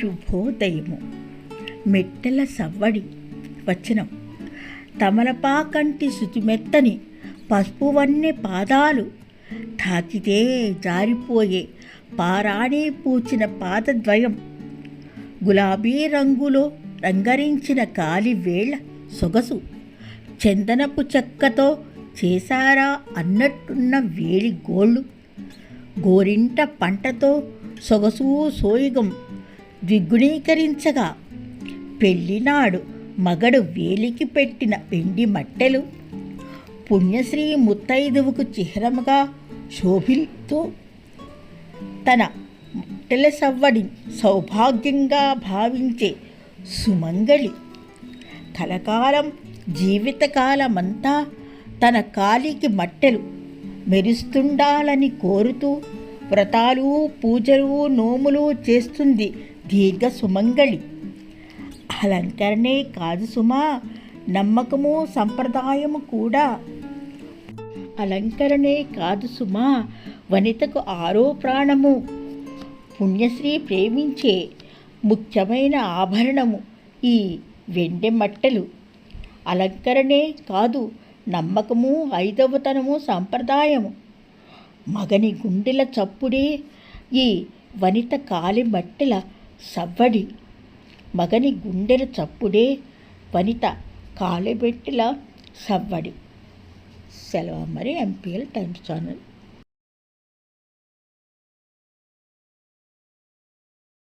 శుభోదయము. మెట్టెల సవ్వడి వచనం. తమలపాకంటి శుతిమెత్తని పసుపు వన్నె పాదాలు తాకితే జారిపోయే పారాణి పూచిన పాదద్వయం. గులాబీ రంగులో రంగరించిన కాలి వేళ్ళ సొగసు చందనపు చెక్కతో చేశారా అన్నట్టున్న వేలి గోళ్ళు గోరింట పంటతో సొగసు సోయుగం ద్విగుణీకరించగా పెళ్ళినాడు మగడు వేలికి పెట్టిన వెండి మట్టెలు పుణ్యశ్రీ ముత్తైదువుకు చిహ్నముగా శోభిల్తూ తన మట్టెల సవ్వడి సౌభాగ్యంగా భావించే సుమంగళి. కలకాలం జీవితకాలమంతా తన కాలికి మట్టెలు మెరుస్తుండాలని కోరుతూ వ్రతాలు పూజలు నోములు చేస్తుంది దీర్ఘ సుమంగళి. అలంకరణే కాదు సుమా నమ్మకము సంప్రదాయము కూడా. అలంకరణే కాదు సుమా వనితకు ఆరో ప్రాణము. పుణ్యశ్రీ ప్రేమించే ముఖ్యమైన ఆభరణము ఈ వెండి మట్టెలు. అలంకరణే కాదు నమ్మకము ఐదవతనము సంప్రదాయము. మగని గుండెల చప్పుడే ఈ వనిత కాలి మట్టెల సవ్వడి మగని గుండెల చప్పుడే వనిత కాలిబెట్టెల సవ్వడి. సెలవు మరి ఎంపీఎల్ టైమ్స్ ఛానల్.